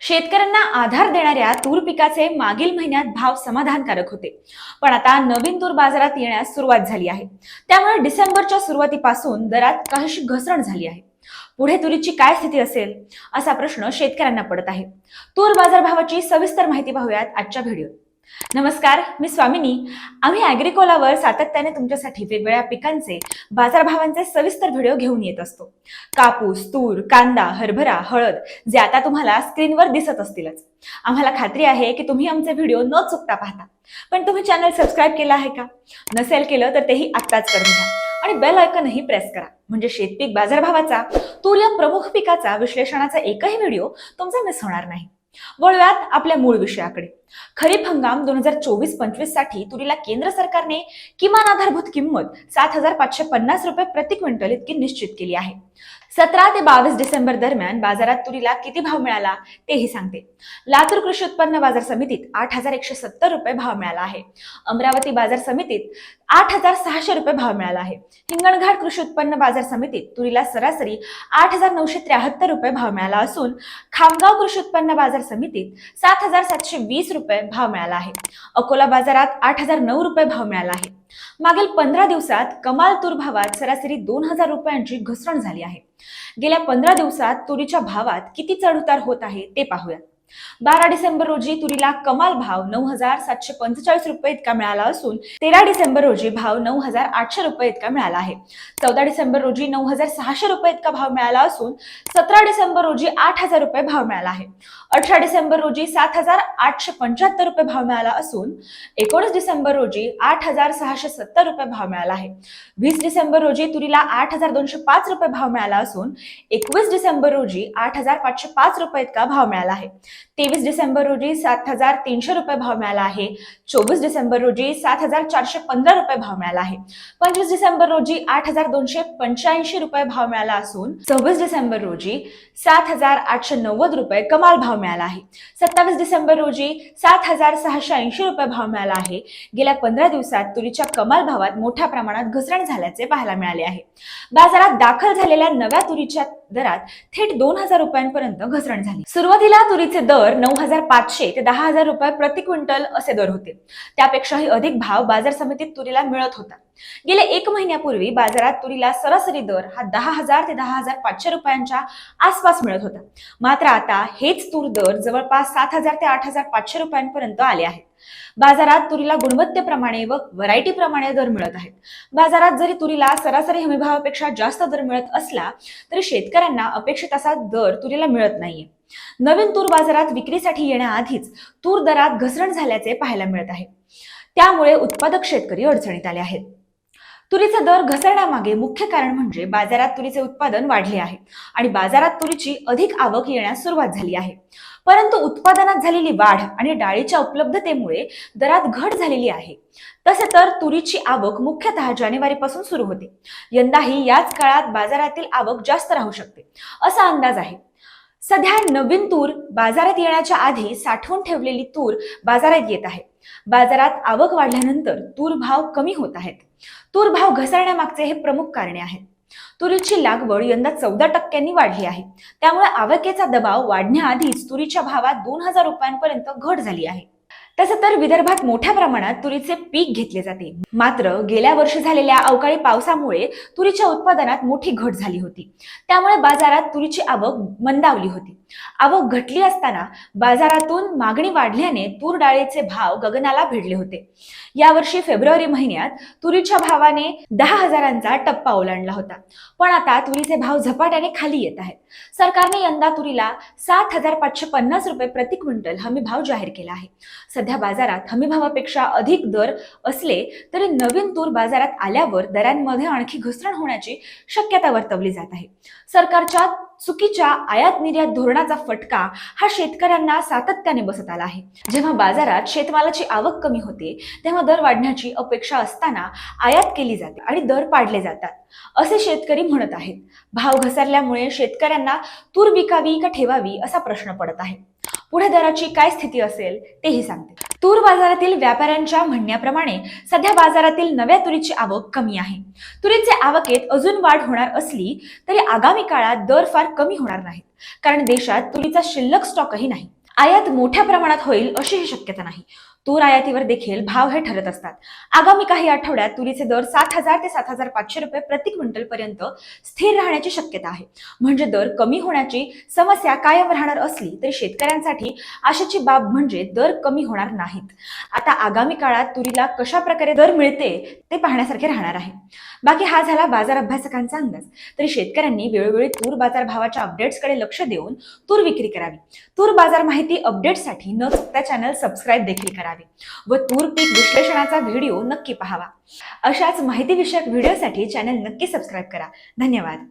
शेतकऱ्यांना आधार देणाऱ्या तूर पिकाचे मागील महिन्यात भाव समाधानकारक होते. पण आता नवीन तूर बाजारात येण्यास सुरुवात झाली आहे. त्यामुळे डिसेंबरच्या सुरुवातीपासून दरात काहीशी घसरण झाली आहे. पुढे तुरीची काय स्थिती असेल? असा प्रश्न शेतकऱ्यांना पडत आहे. तूर बाजारभावाची सविस्तर माहिती पाहूयात आजच्या व्हिडिओत. नमस्कार मी स्वामिनी. आम्ही अॅग्रिकोलावर सातत्याने तुमच्यासाठी वेगवेगळ्या पिकांचे बाजारभावांचे सविस्तर व्हिडिओ घेऊन येत असतो. कापूस तूर कांदा हरभरा हळद जे आता तुम्हाला स्क्रीनवर दिसत असतीलच. आम्हाला खात्री आहे की तुम्ही आमचे व्हिडिओ न चुकता पाहता. पण तुम्ही चॅनल सबस्क्राईब केलं आहे का? नसेल केलं तर तेही आत्ताच करून घ्या. आणि बेल आयकनही प्रेस करा. म्हणजे शेतपीक बाजारभावाचा तूर या प्रमुख पिकाचा विश्लेषणाचा एकही व्हिडिओ तुमचा मिस होणार नाही. वळूयात आपल्या मूळ विषयाकडे. खरीप हंगाम दोन हजार चोवीस पंचवीससाठी तुरीला केंद्र सरकारने किमान आधारभूत किंमत सात हजार पाचशे पन्नास रुपये प्रति क्विंटल इतकी निश्चित केली आहे. सतरा ते बावीस डिसेंबर दरम्यान बाजारात तुरीला किती भाव मिळाला तेही सांगते. लातूर कृषी उत्पन्न बाजार समितीत आठ हजार एकशे सत्तर रुपये भाव मिळाला आहे. अमरावती बाजार समितीत आठ हजार सहाशे रुपये भाव मिळाला आहे. हिंगणघाट कृषी उत्पन्न बाजार समितीत तुरीला सरासरी आठ हजार नऊशे त्र्याहत्तर रुपये भाव मिळाला असून खामगाव कृषी उत्पन्न बाजार समितीत सात हजार सातशे वीस रुपये रुपये भाव मिळाला आहे. अकोला बाजारात आठ हजार नऊ रुपये भाव मिळाला आहे. मागील पंधरा दिवसात कमाल तूर भावात सरासरी दोन हजार रुपयांची घसरण झाली आहे. गेल्या पंधरा दिवसात तुरीच्या भावात किती चढउतार होत आहे ते पाहूयात बारा डिसेंबर रोजी तुरीला कमाल भाव नऊ हजार सातशे पंचेचाळीस रुपये इतका मिळाला असून तेरा डिसेंबर रोजी भाव नऊ हजार आठशे रुपये इतका मिळाला आहे. चौदा डिसेंबर रोजी नऊ हजार सहाशे रुपये इतका भाव मिळाला असून सतरा डिसेंबर रोजी आठ हजार रुपये भाव मिळाला आहे. अठरा डिसेंबर रोजी सात हजार आठशे पंच्याहत्तर रुपये भाव मिळाला असून एकोणीस डिसेंबर रोजी आठ हजार सहाशे सत्तर रुपये भाव मिळाला आहे. वीस डिसेंबर रोजी तुरीला आठ हजार दोनशे पाच रुपये भाव मिळाला असून एकवीस डिसेंबर रोजी आठ हजार पाचशे पाच रुपये इतका भाव मिळाला आहे. तेवीस डिसेंबर रोजी सात हजार तीनशे रुपये भाव मिळाला आहे. चोवीस डिसेंबर रोजी सात हजार चारशे पंधरा रुपये भाव मिळाला आहे. पंचवीस डिसेंबर रोजी आठ हजार दोनशे पंच्याऐंशी रुपये भाव मिळाला असून सव्वीस डिसेंबर रोजी सात हजार आठशे नव्वद रुपये कमाल भाव मिळाला आहे. सत्तावीस डिसेंबर रोजी सात हजार सहाशे ऐंशी रुपये भाव मिळाला आहे. गेल्या पंधरा दिवसात तुरीच्या कमाल भावात मोठ्या प्रमाणात घसरण झाल्याचे पाहायला मिळाले आहे. बाजारात दाखल झालेल्या नव्या तुरीच्या दरात थेट दोन हजार रुपयांपर्यंत घसरण झाली. सुरुवातीला तुरीचे दर नऊ हजार पाचशे ते दहा हजार रुपये प्रति क्विंटल असे दर होते. त्यापेक्षाही अधिक भाव बाजार समितीत तुरीला मिळत होता. गेल्या एक महिन्यापूर्वी बाजारात तुरीला सरासरी दर हा दहा हजार ते दहा हजार पाचशे रुपयांच्या आसपास मिळत होता. मात्र आता हेच तूर दर जवळपास सात हजार ते आठ हजार पाचशे रुपयांपर्यंत आले आहेत. बाजारात तुरीला गुणवत्तेप्रमाणे व व्हरायटी प्रमाणे दर मिळत आहेत. बाजारात जरी तुरीला सरासरी हमीभावापेक्षा जास्त दर मिळत असला तरी शेतकऱ्यांना अपेक्षित असा दर तुरीला मिळत नाहीये. नवीन तूर बाजारात विक्रीसाठी येण्याआधीच तूर दरात घसरण झाल्याचे पाहायला मिळत आहे. त्यामुळे उत्पादक शेतकरी अडचणीत आले आहेत. तुरीचे दर घसरण्यामागे मुख्य कारण म्हणजे बाजारात तुरीचे उत्पादन वाढले आहे आणि बाजारात तुरीची अधिक आवक येण्यास सुरुवात झाली आहे. परंतु उत्पादनात झालेली वाढ आणि डाळीच्या उपलब्धतेमुळे दरात घट झालेली आहे. तसे तर तुरीची आवक मुख्यतः जानेवारीपासून सुरू होते. यंदाही याच काळात बाजारातील आवक जास्त राहू शकते असा अंदाज आहे. सध्या नवीन तूर बाजारात येण्याच्या आधी साठवून ठेवलेली तूर बाजारात येत आहे. बाजारात आवक वाढल्यानंतर तूर भाव कमी होत आहेत. तूर भाव घसरण्यामागचे हे प्रमुख कारणे आहेत. तुरीची लागवड यंदा चौदा टक्क्यांनी वाढली आहे. त्यामुळे आवकेचा दबाव वाढण्याआधीच तुरीच्या भावात दोन हजार रुपयांपर्यंत घट झाली आहे. तसं तर विदर्भात मोठ्या प्रमाणात तुरीचे पीक घेतले जाते. मात्र गेल्या वर्षी झालेल्या अवकाळी पावसामुळे तुरीच्या उत्पादनात मोठी घट झाली होती. त्यामुळे बाजारात तुरीची आवक मंदावली होती. आवक घटली असताना बाजारातून मागणी वाढल्याने तूर डाळीचे भाव गगनाला भिडले होते. यावर्षी फेब्रुवारी महिन्यात तुरीच्या भावाने दहा हजारांचा टप्पा ओलांडला होता. पण आता तुरीचे भाव झपाट्याने खाली येत आहेत. सरकारने यंदा तुरीला सात हजार पाचशे पन्नास रुपये प्रति क्विंटल हमी भाव जाहीर केला आहे. सध्या बाजारात हमी भावापेक्षा अधिक दर असले तरी नवीन तूर बाजारात आल्यावर दरांमध्ये आणखी घसरण होण्याची शक्यता वर्तवली जात आहे. सरकारच्या चुकीच्या आयात निर्यात धोरणाचा फटका हा शेतकऱ्यांना सातत्याने बसत आला आहे. जेव्हा बाजारात शेतमालाची आवक कमी होते तेव्हा दर वाढण्याची अपेक्षा असताना आयात केली जाते आणि दर पाडले जातात असे शेतकरी म्हणत आहेत. भाव घसरल्यामुळे शेतकऱ्यांना तूर विकावी का ठेवावी असा प्रश्न पडत आहे. पुढे दराची काय स्थिती असेल तेही सांगते. तूर बाजारातील व्यापाऱ्यांच्या म्हणण्याप्रमाणे सध्या बाजारातील नव्या तुरीची आवक कमी आहे. तुरीचे आवकेत अजून वाढ होणार असली तरी आगामी काळात दर फार कमी होणार नाहीत. कारण देशात तुरीचा शिल्लक स्टॉकही नाही. आयात मोठ्या प्रमाणात होईल अशी ही शक्यता नाही. तूर आयातीवर देखील भाव हे ठरत असतात. आगामी काही आठवड्यात तुरीचे दर सात हजार ते सात हजार पाचशे रुपये प्रति क्विंटल पर्यंत स्थिर राहण्याची शक्यता आहे. म्हणजे दर कमी होण्याची समस्या कायम राहणार असली तरी शेतकऱ्यांसाठी आशेची बाब म्हणजे दर कमी होणार नाहीत. आता आगामी काळात तुरीला कशा प्रकारे दर मिळते ते पाहण्यासारखे राहणार आहे. बाकी हा झाला बाजार अभ्यासकांचा अंदाज. तरी शेतकऱ्यांनी वेळोवेळी तूर बाजार भावाच्या अपडेट्सकडे लक्ष देऊन तूर विक्री करावी. तूर बाजार माहिती अपडेटसाठी न चुकता चॅनल सबस्क्राईब देखील करावी व तूर पीक विश्लेषणाचा व्हिडिओ नक्की पाहावा. अशाच माहितीविषयक व्हिडिओसाठी चॅनल नक्की सबस्क्राईब करा. धन्यवाद.